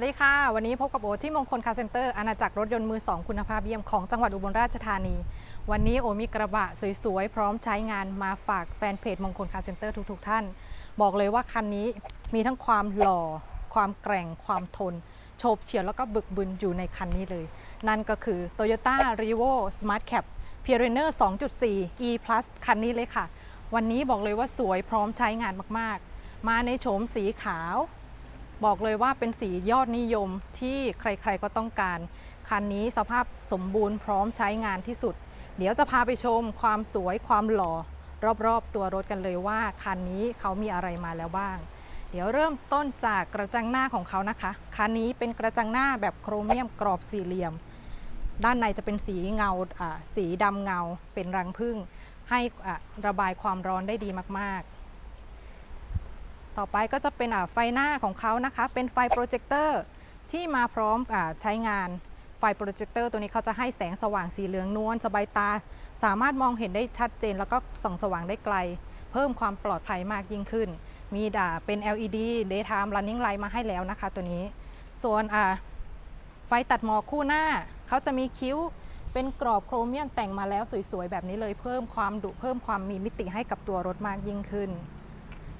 วัสดีค่ะ วันนี้พบกับโอที่มงคลคาร์เซ็นเตอร์อาณาจักรรถยนต์มือ2คุณภาพเยี่ยมของจังหวัดอุบลราชธานี วันนี้โอมีกระบะสวยๆ พร้อมใช้งานมาฝากแฟนเพจมงคลคาร์เซ็นเตอร์ทุกๆท่าน บอกเลยว่าคันนี้มีทั้งความหล่อ ความแกร่ง ความทน โฉบเฉี่ยวแล้วก็บึกบึนอยู่ในคันนี้เลย นั่นก็คือ Toyota r e v o Smart Cap p i o n e r 2.4 E Plus คันนี้เลยค่ะ วันนี้บอกเลยว่าสวยพร้อมใช้งานมากๆ มาในโฉมสีขาว บอกเลยว่าเป็นสียอดนิยมที่ใครๆก็ต้องการ คันนี้สภาพสมบูรณ์พร้อมใช้งานที่สุด เดี๋ยวจะพาไปชมความสวยความหล่อ รอบๆ ตัวรถกันเลยว่าคันนี้เขามีอะไรมาแล้วบ้าง เดี๋ยวเริ่มต้นจากกระจังหน้าของเขานะคะ คันนี้เป็นกระจังหน้าแบบโครเมียมกรอบสี่เหลี่ยม ด้านในจะเป็นสีเงาสีดำเงาเป็นรังผึ้งให้อ่าระบายความร้อนได้ดีมากๆ ต่อไปก็จะเป็นไฟหน้าของเขานะคะ เป็นไฟโปรเจคเตอร์ที่มาพร้อมอใช้งานไฟโปรเจคเตอร์ตัวนี้เขาจะให้แสงสว่างสีเหลืองนวลสบายตา สามารถมองเห็นได้ชัดเจน แล้วก็ส่องสว่างได้ไกล เพิ่มความปลอดภัยมากยิ่งขึ้น มีด่าเป็น LED daytime running light มาให้แล้วนะคะตัวนี้ ส่วนไฟตัดหมอกคู่หน้า เขาจะมีคิ้วเป็นกรอบโครเมียมแต่งมาแล้วสวยๆ แบบนี้เลยเพิ่มความดุเพิ่มความมีมิติให้กับตัวรถมากยิ่งขึ้น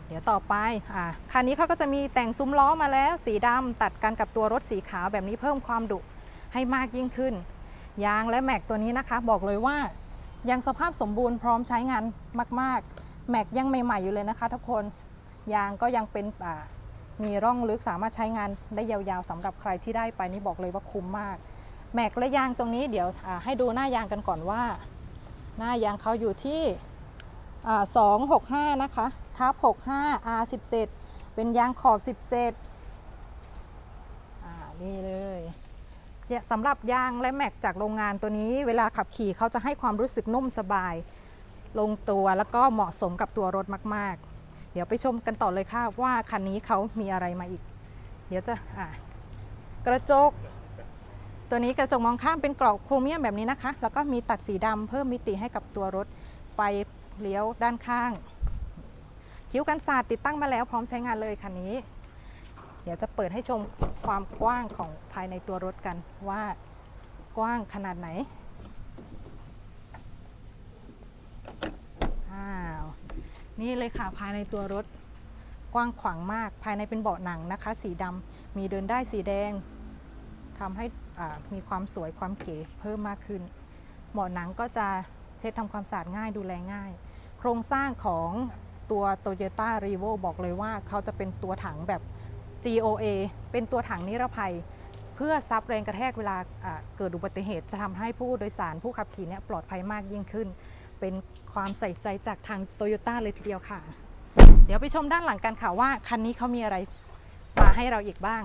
เดี๋ยวต่อไปอ่าคันนี้เขาก็จะมีแต่งซุ้มล้อมาแล้วสีดำตัดกันกับตัวรถสีขาวแบบนี้เพิ่มความดุให้มากยิ่งขึ้น ยางและแม็กตัวนี้นะคะ บอกเลยว่ายังสภาพสมบูรณ์พร้อมใช้งานมาก ๆ แม็กยังใหม่ ๆ อยู่เลยนะคะ ทุกคน ยางก็ยังเป็นอ่ามีร่องลึกสามารถใช้งานได้ยาวๆสำหรับใครที่ได้ไปนี่บอกเลยว่าคุ้มมาก แม็กและยางตรงนี้เดี๋ยวให้ดูหน้ายางกันก่อนว่า หน้ายางเขาอยู่ที่ สอ่า265นะคะทับ65 R17 เจ็ดเป็นยางขอบ17อ่านี่เลยเนี่ยสำหรับยางและแม็กจากโรงงานตัวนี้ เวลาขับขี่เขาจะให้ความรู้สึกนุ่มสบาย ลงตัวแล้วก็เหมาะสมกับตัวรถมาก ๆ เดี๋ยวไปชมกันต่อเลยค่ะว่าคันนี้เขามีอะไรมาอีก เดี๋ยวจะอ่ากระจก ตัวนี้กระจกมองข้ามเป็นกรอบโครเมียมแบบนี้นะคะ แล้วก็มีตัดสีดำเพิ่มมิติให้กับตัวรถไฟ เลี้ยวด้านข้าง คิ้วกันศาสตร์ติดตั้งมาแล้วพร้อมใช้งานเลยคันนี้ เดี๋ยวจะเปิดให้ชมความกว้างของภายในตัวรถกันว่ากว้างขนาดไหนอ้าวนี่เลยค่ะภายในตัวรถกว้างขวางมาก ภายในเป็นเบาะหนังนะคะ สีดำมีเดินได้สีแดงทำให้มีความสวยความเก๋เพิ่มมากขึ้น เบาะหนังก็จะ เช็ดทำความสะอาดง่ายดูแลง่าย โครงสร้างของตัว Toyota r e v o บอกเลยว่าเขาจะเป็นตัวถังแบบ GOA เป็นตัวถังนิรภัย เพื่อซับแรงกระแทกเวลาเกิดอุบัติเหตุ จะทำให้ผู้โดยสารผู้ขับขี่เนี่ยปลอดภัยมากยิ่งขึ้น เป็นความใส่ใจจากทาง Toyota เลยทีเดียวค่ะ เดี๋ยวไปชมด้านหลังกันค่ะว่าคันนี้เขามีอะไรมาให้เราอีกบ้าง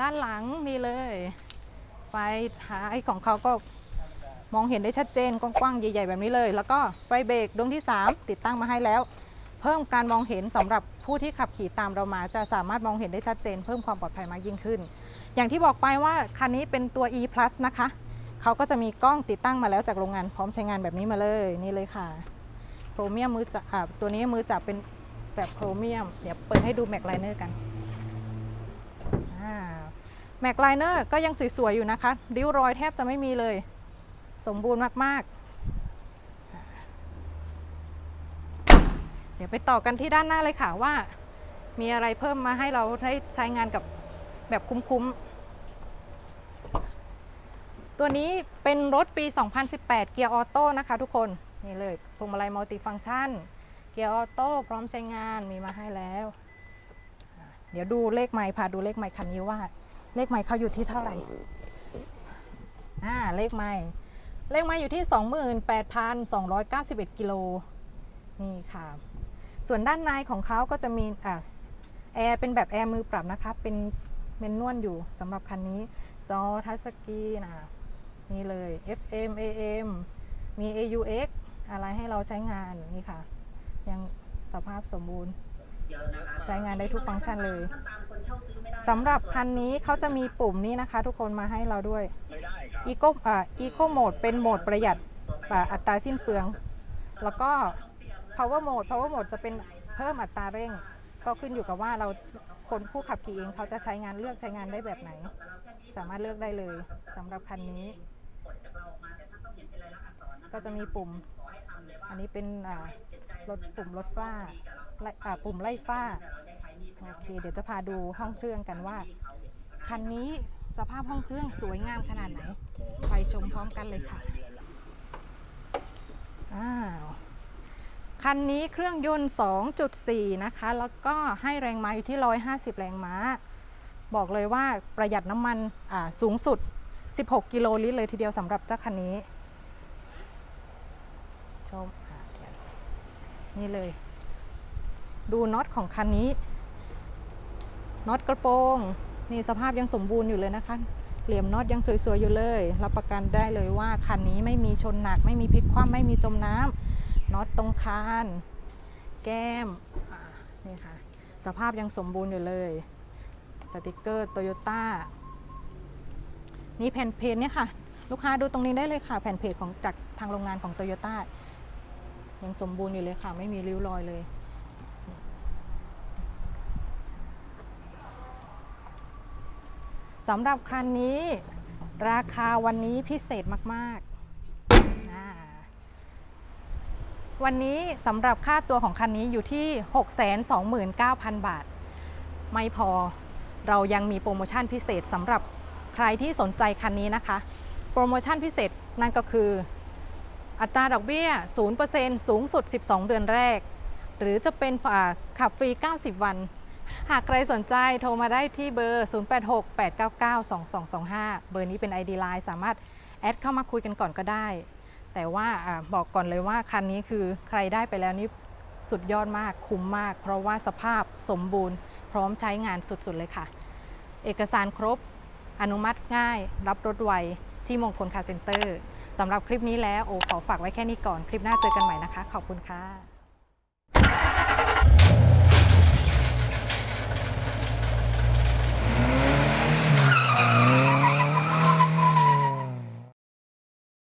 ด้านหลังนี่เลย ไฟท้ายของเขาก็มองเห็นได้ชัดเจนกว้างๆใหญ่ๆแบบนี้เลย แล้วก็ไฟเบรกดวงที่ 3 ติดตั้งมาให้แล้ว เพิ่มการมองเห็นสำหรับผู้ที่ขับขี่ตามเรามา จะสามารถมองเห็นได้ชัดเจน เพิ่มความปลอดภัยมากยิ่งขึ้น อย่างที่บอกไปว่าคันนี้เป็นตัว e plus นะคะเขาก็จะมีกล้องติดตั้งมาแล้วจากโรงงานพร้อมใช้งานแบบนี้มาเลยนี่เลยค่ะโครเมียมมือจับตัวนี้มือจับเป็นแบบโครเมียม เดี๋ยวเปิดให้ดูแม็กไลเนอร์กัน แม็กไลเนอร์ก็ยังสวยๆอยู่นะคะ ริ้วรอยแทบจะไม่มีเลย สมบูรณ์มากๆ เดี๋ยวไปต่อกันที่ด้านหน้าเลยค่ะว่า มีอะไรเพิ่มมาให้เราได้ใช้งานกับแบบคุ้มๆ ตัวนี้เป็นรถปี 2018 เกียร์ออโต้นะคะทุกคน นี่เลยพวงมาลัยมัลติฟัง c t ชัน เกียร์ออโต้พร้อมใช้งานมีมาให้แล้ว เดี๋ยวดูเลขไมค์พาดูเลขไมค์คันนี้ว่า เลขไมค์เขาอยู่ที่เท่าไหร่อ่าเลขไมค์เลขไมค์อยู่ที่ 28,291 กิโล นี่ค่ะ ส่วนด้านในของเขาก็จะมีอ่าแอร์เป็นแบบแอร์มือปรับนะคะ เป็นเมนนวลอยู่สำหรับคันนี้ จอทัชสกรีนอะนี่เลย FM AM มี AUX อะไรให้เราใช้งานนี่ค่ะ ยังสภาพสมบูรณ์ ใช้งานได้ทุกฟังก์ชันเลย สำหรับคันนี้เขาจะมีปุ่มนี้นะคะ ทุกคนมาให้เราด้วย Eco อ่า Eco Mode เป็นโหมดประหยัดอ่าอัตราสิ้นเปลือง แล้วก็ Power Mode Power Mode จะเป็นเพิ่มอัตราเร่ง ก็ขึ้นอยู่กับว่าเราคนผู้ขับขี่เองเขาจะใช้งานเลือกใช้งานได้แบบไหน สามารถเลือกได้เลยสำหรับคันนี้ ก็จะมีปุ่ม อันนี้เป็นอ่ารถปุ่มรถฝ้าไล่อ่าปุ่มไล่ฝ้า โอเค เดี๋ยวจะพาดูห้องเครื่องกันว่า คันนี้สภาพห้องเครื่องสวยงามขนาดไหน ไปชมพร้อมกันเลยค่ะ อ้าว คันนี้เครื่องยนต์ 2.4 นะคะ แล้วก็ให้แรงม้าอยู่ที่ 150 แรงม้า บอกเลยว่าประหยัดน้ำมันสูงสุด 16 กิโลลิตรเลยทีเดียวสำหรับเจ้าคันนี้ ชมนี่เลย ดูน็อตของคันนี้ น็อตกระโปรงนี่สภาพยังสมบูรณ์อยู่เลยนะคะ เหลี่ยมน็อตยังสวยๆอยู่เลย รับประกันได้เลยว่าคันนี้ไม่มีชนหนัก ไม่มีพลิกคว่ำไม่มีจมน้ำน็อตตรงคาน แก้มนี่ค่ะ สภาพยังสมบูรณ์อยู่เลย สติกเกอร์โตโยต้านี่แผ่นเพจเนี่ยค่ะ ลูกค้าดูตรงนี้ได้เลยค่ะ แผ่นเพจของจากทางโรงงานของโตโยต้ายังสมบูรณ์อยู่เลยค่ะ ไม่มีริ้วรอยเลย สำหรับคันนี้ราคาวันนี้พิเศษมากๆ วันนี้สำหรับค่าตัวของคันนี้อยู่ที่ 629,000 บาท ไม่พอเรายังมีโปรโมชั่นพิเศษสำหรับใครที่สนใจคันนี้นะคะ โปรโมชั่นพิเศษนั่นก็คือ อัตราดอกเบี้ย 0%สูงสุด 12 เดือนแรก หรือจะเป็นขับฟรี 90 วัน หากใครสนใจโทรมาได้ที่เบอร์ 0868992225 เบอร์นี้เป็น ID Line สามารถแอดเข้ามาคุยกันก่อนก็ได้ แต่ว่าอบอกก่อนเลยว่าคันนี้คือใครได้ไปแล้วนี่สุดยอดมากคุ้มมาก เพราะว่าสภาพสมบูรณ์ พร้อมใช้งานสุดๆเลยค่ะ เอกสารครบ อนุมัติง่าย รับรถไว ที่มงคลคาร์เซ็นเตอร์สำหรับคลิปนี้แล้วโอขอฝากไว้แค่นี้ก่อน คลิปหน้าเจอกันใหม่นะคะ ขอบคุณค่ะ